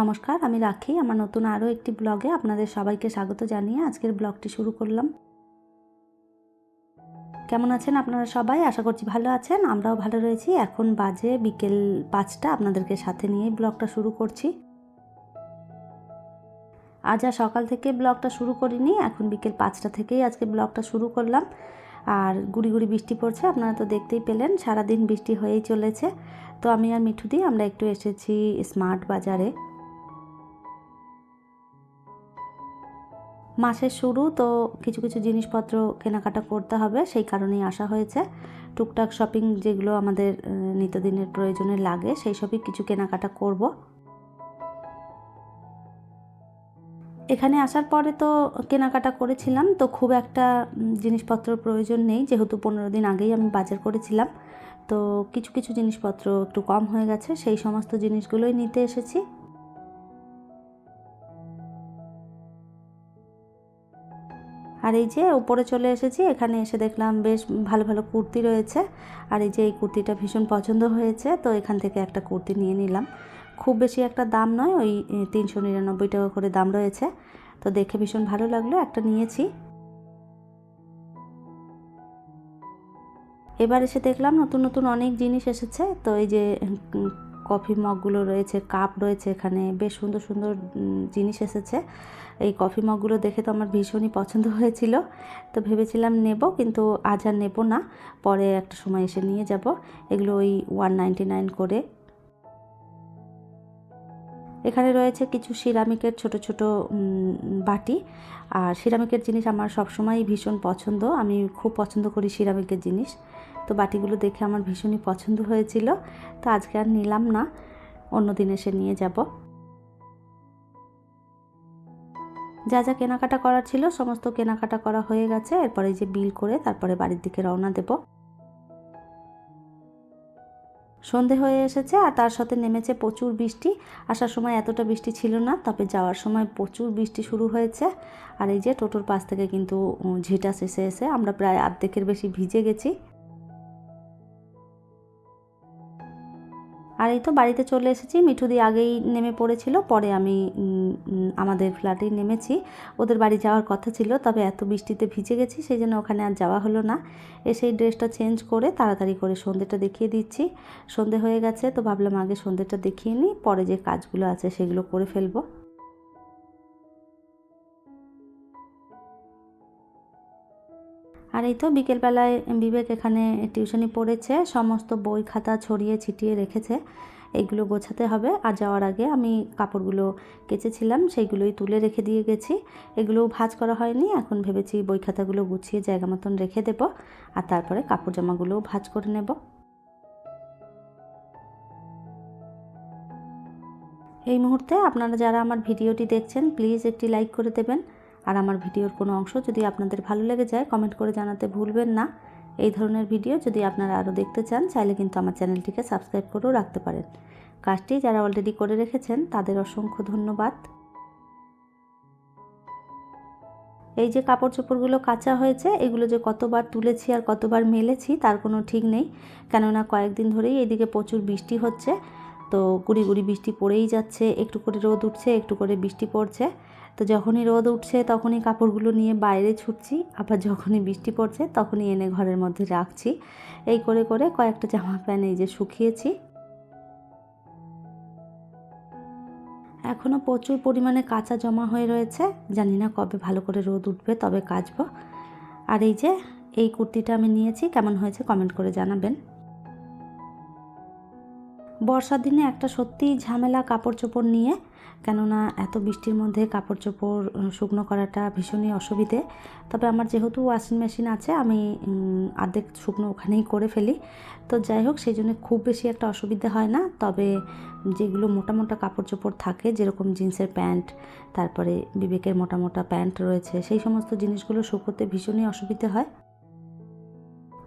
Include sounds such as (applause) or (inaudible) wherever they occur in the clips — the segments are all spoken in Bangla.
নমস্কার, আমি রাখি। আমার নতুন আরও একটি ব্লগে আপনাদের সবাইকে স্বাগত জানিয়ে আজকের ব্লগটি শুরু করলাম। কেমন আছেন আপনারা সবাই? আশা করছি ভালো আছেন, আমরাও ভালো রয়েছি। এখন বাজে বিকেল পাঁচটা, আপনাদেরকে সাথে নিয়েই ব্লগটা শুরু করছি। আজ আর সকাল থেকে ব্লগটা শুরু করিনি, এখন বিকেল পাঁচটা থেকেই আজকে ব্লগটা শুরু করলাম। আর গুড়ি গুড়ি বৃষ্টি পড়ছে, আপনারা তো দেখতেই পেলেন, সারাদিন বৃষ্টি হয়েই চলেছে। তো আমি আর মিঠু দিয়ে আমরা একটু এসেছি স্মার্ট বাজারে। মাসের শুরু, তো কিছু কিছু জিনিসপত্র কেনাকাটা করতে হবে, সেই কারণেই আসা হয়েছে। টুকটাক শপিং যেগুলো আমাদের নিত্যদিনের প্রয়োজনে লাগে, সেই সবই কিছু কেনাকাটা করব। এখানে আসার পরে তো কেনাকাটা করেছিলাম, তো খুব একটা জিনিসপত্র প্রয়োজন নেই, যেহেতু পনেরো দিন আগেই আমি বাজার করেছিলাম। তো কিছু কিছু জিনিসপত্র একটু কম হয়ে গেছে, সেই সমস্ত জিনিসগুলোই নিতে এসেছি। আর এই যে উপরে চলে এসেছি, এখানে এসে দেখলাম বেশ ভালো ভালো কুর্তি রয়েছে। আর এই যে এই কুর্তিটা ভীষণ পছন্দ হয়েছে, তো এখান থেকে একটা কুর্তি নিয়ে নিলাম। খুব বেশি একটা দাম নয়, ওই তিনশো নিরানব্বই টাকা করে দাম রয়েছে। তো দেখে ভীষণ ভালো লাগল, একটা নিয়েছি। এবার এসে দেখলাম নতুন নতুন অনেক জিনিস এসেছে, তো এই যে কফি মগগুলো রয়েছে, কাপ রয়েছে এখানে। বেশ সুন্দর সুন্দর জিনিস এসেছে। এই কফি মগগুলো দেখে তো আমার ভীষণই পছন্দ হয়েছিল। তো ভেবেছিলাম নেব, কিন্তু আজ আর নেব না। পরে একটা সময় এসে নিয়ে যাব। এগুলো ওই ওয়ান করে। এখানে রয়েছে কিছু সিরামিকের ছোট ছোট বাটি। আর সিরামিকের জিনিস আমার সবসময়ই ভীষণ পছন্দ। আমি খুব পছন্দ করি সিরামিকের জিনিস। তো বাটিগুলো দেখে আমার ভীষণই পছন্দ হয়েছিল। তো আজকে আর নিলাম না অন্য দিন এসে নিয়ে যাব। যা যা কেনাকাটা করার ছিল, সমস্ত কেনাকাটা করা হয়ে গেছে। এরপরে যে বিল করে তারপরে বাড়ির দিকে রওনা দেব। সন্ধে হয়ে এসেছে আর তার সাথে নেমেছে প্রচুর বৃষ্টি। আসার সময় এতটা বৃষ্টি ছিল না, তবে যাওয়ার সময় প্রচুর বৃষ্টি শুরু হয়েছে। আর এই যে টোটোর পাশ থেকে কিন্তু ঝিটা শেষে এসে আমরা প্রায় আর্ধেকের বেশি ভিজে গেছি। আর এই তো বাড়িতে চলে এসেছি। মিঠুদি আগেই নেমে পড়েছিল, পরে আমি আমাদের ফ্ল্যাটেই নেমেছি। ওদের বাড়ি যাওয়ার কথা ছিল, তবে এত বৃষ্টিতে ভিজে গেছি, সেই জন্য ওখানে আর যাওয়া হলো না। এসে এই ড্রেসটা চেঞ্জ করে তাড়াতাড়ি করে সন্ধ্যেটা দেখিয়ে দিচ্ছি। সন্ধে হয়ে গেছে, তো ভাবলাম আগে সন্ধ্যেটা দেখিয়ে নিই, পরে যে কাজগুলো আছে সেগুলো করে ফেলব। আর এই তো বিকেলবেলায় বিবেক এখানে টিউশনি পড়েছে, সমস্ত বই খাতা ছড়িয়ে ছিটিয়ে রেখেছে এইগুলো গোছাতে হবে। আর যাওয়ার আগে আমি কাপড়গুলো কেচেছিলাম, সেইগুলোই তুলে রেখে দিয়ে গেছি। এগুলো ভাজ করা হয়নি, এখন ভেবেছি বই খাতাগুলো গুছিয়ে জায়গা মতন রেখে দেব, আর তারপরে কাপড় জামাগুলোও ভাজ করে নেব। এই মুহূর্তে আপনারা যারা আমার ভিডিওটি দেখছেন, প্লিজ একটি লাইক করে দেবেন। আর আমার ভিডিওর কোনো অংশ যদি আপনাদের ভালো লেগে যায় কমেন্ট করে জানাতে ভুলবেন না। এই ধরনের ভিডিও যদি আপনারা আরও দেখতে চান, চাইলে কিন্তু আমার চ্যানেলটিকে সাবস্ক্রাইব করেও রাখতে পারেন। কাজটি যারা অলরেডি করে রেখেছেন, তাদের অসংখ্য ধন্যবাদ। এই যে কাপড় চোপড়গুলো কাঁচা হয়েছে, এগুলো যে কতবার তুলেছি আর কতবার মেলেছি, তার কোনো ঠিক নেই। কেননা কয়েকদিন ধরেই এইদিকে প্রচুর বৃষ্টি হচ্ছে, তো গুড়ি গুড়ি বৃষ্টি পড়েই যাচ্ছে। একটু করে রোদ উঠছে, একটু করে বৃষ্টি পড়ছে। তো যখনই রোদ উঠছে তখনই কাপড়গুলো নিয়ে বাইরে ছুটছি। আবার যখনই বৃষ্টি পড়ছে তখনই এনে ঘরের মধ্যে রাখছি। এই করে করে কয়েকটা জামা প্যান্ট এই যে শুকিয়েছি। এখনও প্রচুর পরিমাণে কাঁচা জমা হয়ে রয়েছে। জানি না কবে ভালো করে রোদ উঠবে, তবে কাচবো। আর এই যে, এই কুর্তিটা আমি নিয়েছি। কেমন হয়েছে কমেন্ট করে জানাবেন। বর্ষার দিনে একটা সত্যিই ঝামেলা কাপড় চোপড় নিয়ে, কেননা এত বৃষ্টির মধ্যে কাপড় চোপড় শুকনো করাটা ভীষণই অসুবিধে। তবে আমার যেহেতু ওয়াশিং মেশিন আছে, আমি আর্ধেক শুকনো ওখানেই করে ফেলি। তো যাই হোক, সেই জন্য খুব বেশি একটা অসুবিধা হয় না। তবে যেগুলো মোটা মোটা কাপড় চোপড় থাকে, যেরকম জিন্সের প্যান্ট, তারপরে বিবেকের মোটা মোটা প্যান্ট রয়েছে, সেই সমস্ত জিনিসগুলো শুকোতে ভীষণই অসুবিধে হয়।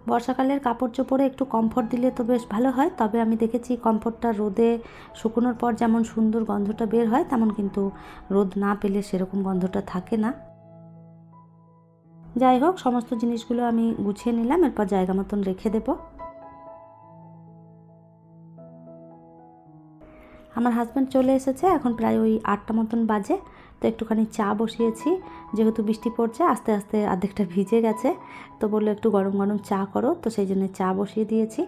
বর্ষাকালের কাপড় চোপড়ে একটু কমফোর্ট দিলে তো বেশ ভালো হয়। তবে আমি দেখেছি কমফোর্টটা রোদে শুকোনোর পর যেমন সুন্দর গন্ধটা বের হয়, তেমন কিন্তু রোদ না পেলে সেরকম গন্ধটা থাকে না। যাই হোক, সমস্ত জিনিসগুলো আমি গুছিয়ে নিলাম, এরপর জায়গা মতন রেখে দেব। আমার হাজব্যান্ড চলে এসেছে, এখন প্রায় ওই আটটা মতন বাজে, তো একটুখানি চা বসিয়েছি, যেহেতু বৃষ্টি পড়ছে, আস্তে আস্তে অর্ধেকটা ভিজে গেছে, তো বলল একটু গরম গরম চা করো, তো সেই জন্য চা বসিয়ে দিয়েছি।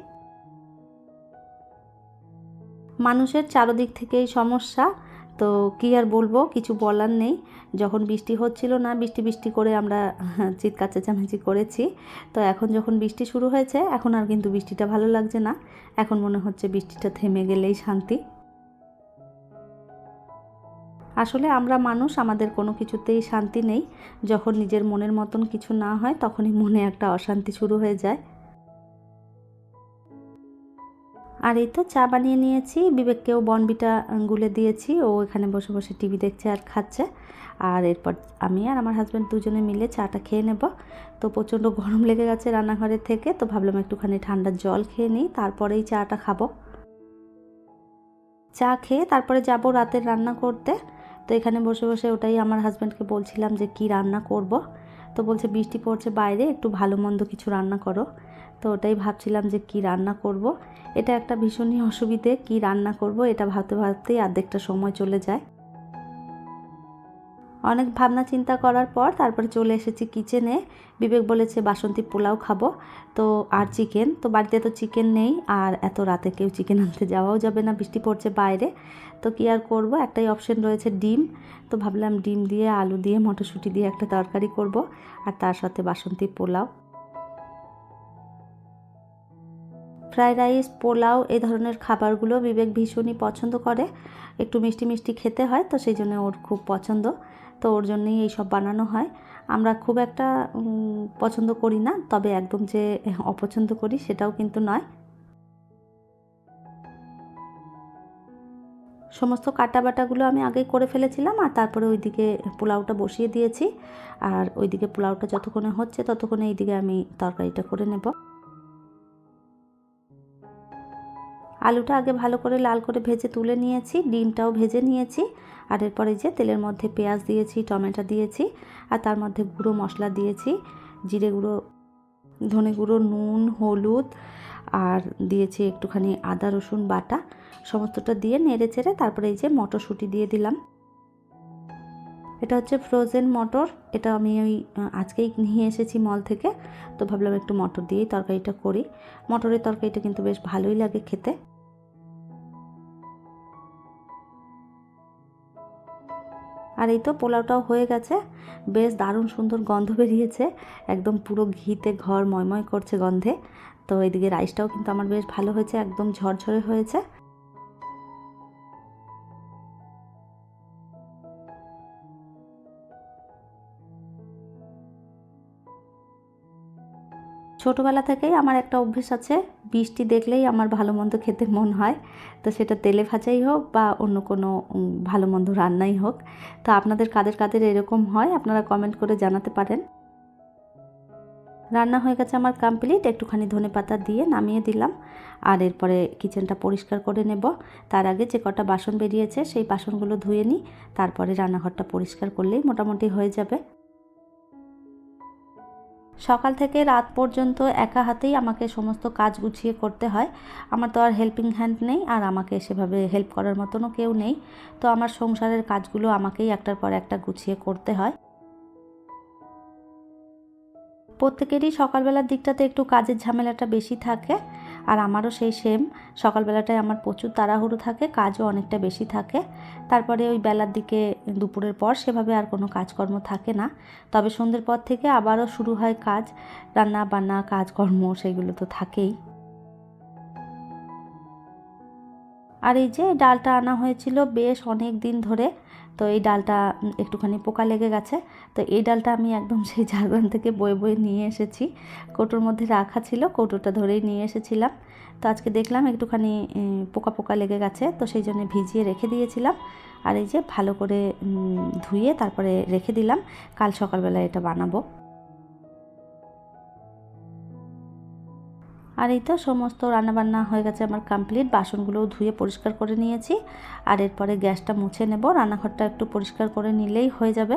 মানুষের চারোদিক থেকেই সমস্যা, তো কী আর বলব, কিছু বলার নেই, যখন বৃষ্টি হচ্ছিল না, বৃষ্টি বৃষ্টি করে আমরা (laughs) চিৎকার চেঁচামেচি করেছি, তো এখন যখন বৃষ্টি শুরু হয়েছে, এখন আর কিন্তু বৃষ্টিটা ভালো লাগছে না, এখন মনে হচ্ছে বৃষ্টিটা থেমে গেলেই শান্তি। আসলে আমরা মানুষ, আমাদের কোনো কিছুতেই শান্তি নেই। যখন নিজের মনের মতন কিছু না হয়, তখনই মনে একটা অশান্তি শুরু হয়ে যায়। আর এই তো চা বানিয়ে নিয়েছি, বিবেককেও বনবিটা গুলে দিয়েছি। ও এখানে বসে বসে টিভি দেখছে আর খাচ্ছে। আর এরপর আমি আর আমার হাজব্যান্ড দুজনে মিলে চাটা খেয়ে নেব। তো প্রচণ্ড গরম লেগে গেছে রান্নাঘরের থেকে, তো ভাবলাম একটুখানি ঠান্ডা জল খেয়ে নিই, তারপরেই চাটা খাব। চা খেয়ে তারপরে যাব রাতের রান্না করতে। তো এখানে বসে বসে ওটাই আমার হাজব্যান্ডকে বলছিলাম যে কি রান্না করব। তো বলছে, বৃষ্টি পড়ছে বাইরে, একটু ভালো মন্দ কিছু রান্না করো। তো ওটাই ভাবছিলাম যে কি রান্না করব। এটা একটা ভীষণই অসুবিধে, কি রান্না করব, এটা ভাবতে ভাবতেই অর্ধেকটা সময় চলে যায়। অনেক ভাবনা চিন্তা করার পর তারপরে চলে এসেছি কিচেনে বিবেক বলেছে, বাসন্তী পোলাও খাব। তো আর চিকেন তো বাড়িতে তো চিকেন নেই, আর এত রাতে কেউ চিকেন আনতে যাওয়াও যাবে না, বৃষ্টি পড়ছে বাইরে। তো কী আর করব? একটাই অপশন রয়েছে ডিম। তো ভাবলাম ডিম দিয়ে, আলু দিয়ে, মটরশুঁটি দিয়ে একটা তরকারি করব। আর তার সাথে বাসন্তী পোলাও। ফ্রায়েড রাইস, পোলাও, এই ধরনের খাবারগুলো বিবেক ভীষণই পছন্দ করে। একটু মিষ্টি মিষ্টি খেতে হয়, তো সেই জন্য ওর খুব পছন্দ। তো ওর জন্যই এইসব বানানো হয়। আমরা খুব একটা পছন্দ করি না, তবে একদম যে অপছন্দ করি সেটাও কিন্তু নয়। সমস্ত কাটা বাটাগুলো আমি আগেই করে ফেলেছিলাম আর তারপরে ওইদিকে পোলাওটা বসিয়ে দিয়েছি। আর ওইদিকে পোলাওটা যতক্ষণে হচ্ছে ততক্ষণে এইদিকে আমি তরকারিটা করে নেব। আলুটা আগে ভালো করে লাল করে ভেজে তুলে নিয়েছি, ডিমটাও ভেজে নিয়েছি। আর এরপরে যে তেলের মধ্যে পেঁয়াজ দিয়েছি, টমেটো দিয়েছি আর তার মধ্যে গুঁড়ো মশলা দিয়েছি, জিরে গুঁড়ো, ধনে গুঁড়ো, নুন, হলুদ আর দিয়েছি একটুখানি আদা, রসুন বাটা, সমস্তটা দিয়ে নেড়ে চেড়ে তারপরে এই যে মটরশুঁটি দিয়ে দিলাম। এটা হচ্ছে ফ্রোজেন মটর, এটা আমি ওই আজকেই নিয়ে এসেছি মল থেকে, তো ভাবলাম একটু মটর দিয়েই তরকারিটা করি। মটরের তরকারিটা কিন্তু বেশ ভালোই লাগে খেতে। আর এই তো পোলাওটাও হয়ে গেছে, বেশ দারুণ সুন্দর গন্ধ বেরিয়েছে, একদম পুরো ঘিতে ঘর ময়ময় করছে গন্ধে। তো এদিকে রাইসটাও কিন্তু আমার বেশ ভালো হয়েছে, একদম ঝরঝরে হয়েছে। ছোটোবেলা থেকেই আমার একটা অভ্যেস আছে, বৃষ্টি দেখলেই আমার ভালো মন্দ খেতে মন হয়। তো সেটা তেলে ভাজাই হোক বা অন্য কোনো ভালো মন্দ রান্নাই হোক। তো আপনাদের কাদের কাদের এরকম হয় আপনারা কমেন্ট করে জানাতে পারেন। রান্না হয়ে গেছে আমার কমপ্লিট একটুখানি ধনে পাতা দিয়ে নামিয়ে দিলাম। আর এরপরে কিচেনটা পরিষ্কার করে নেব। তার আগে যে কটা বাসন বেরিয়েছে, সেই বাসনগুলো ধুয়ে নিই। তারপরে রান্নাঘরটা পরিষ্কার করলেই মোটামুটি হয়ে যাবে। সকাল থেকে রাত পর্যন্ত একা হাতেই আমাকে সমস্ত কাজ গুছিয়ে করতে হয়। আমার তো আর হেল্পিং হ্যান্ড নেই, আর আমাকে সেভাবে হেল্প করার মতনও কেউ নেই। তো আমার সংসারের কাজগুলো আমাকেই একটার পর একটা গুছিয়ে করতে হয়। প্রত্যেকেরই সকালবেলার দিকটাতে একটু কাজের ঝামেলাটা বেশি থাকে, আর আমারও সেই সেম সকালবেলাটায় আমার প্রচুর তাড়াহুড়ো থাকে, কাজও অনেকটা বেশি থাকে। তারপরে ওই বেলার দিকে দুপুরের পর সেভাবে আর কোনো কাজকর্ম থাকে না। তবে সন্ধ্যের পর থেকে আবারও শুরু হয় কাজ, রান্না বান্না, কাজকর্ম সেগুলো তো থাকেই। আর এই যে ডালটা আনা হয়েছিল বেশ অনেক দিন ধরে তো এই ডালটা একটুখানি পোকা লেগে গেছে। তো এই ডালটা আমি একদম (laughs) সেই ঝাড়গ্রাম থেকে বয়ে বয়ে নিয়ে এসেছি। কৌটোর মধ্যে রাখা ছিল, কৌটোটা ধরেই নিয়ে এসেছিলাম। তো আজকে দেখলাম একটুখানি পোকা পোকা লেগে গেছে, তো সেই জন্য ভিজিয়ে রেখে দিয়েছিলাম। আর এই যে ভালো করে ধুয়ে তারপরে রেখে দিলাম। কাল সকালবেলা এটা বানাবো। আর এই তো সমস্ত রান্নাবান্না হয়ে গেছে আমার কমপ্লিট বাসনগুলোও ধুয়ে পরিষ্কার করে নিয়েছি। আর এরপরে গ্যাসটা মুছে নেব। রান্নাঘরটা একটু পরিষ্কার করে নিলেই হয়ে যাবে।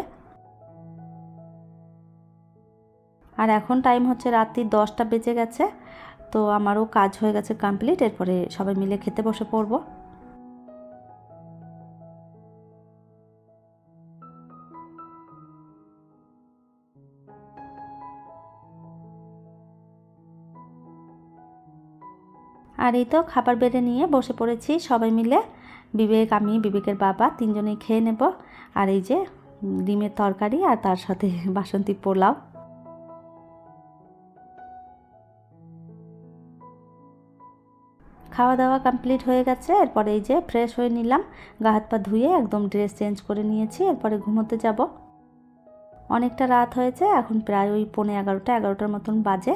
আর এখন টাইম হচ্ছে রাত্রি দশটা বেজে গেছে। তো আমারও কাজ হয়ে গেছে কমপ্লিট এরপরে সবাই মিলে খেতে বসে পড়ব। আর এই তো খাবার বেড়ে নিয়ে বসে পড়েছি সবাই মিলে। বিবেক, আমি, বিবেকের বাবা তিনজনেই খেয়ে নেব। আর এই যে ডিমের তরকারি আর তার সাথে (laughs) বাসন্তী পোলাও। খাওয়া দাওয়া কমপ্লিট হয়ে গেছে। এরপরে এই যে ফ্রেশ হয়ে নিলাম। গা হাত পা ধুয়ে একদম ড্রেস চেঞ্জ করে নিয়েছি। এরপরে ঘুমোতে যাব। অনেকটা রাত হয়েছে। এখন প্রায় ওই পৌনে এগারোটা, এগারোটার মতন বাজে।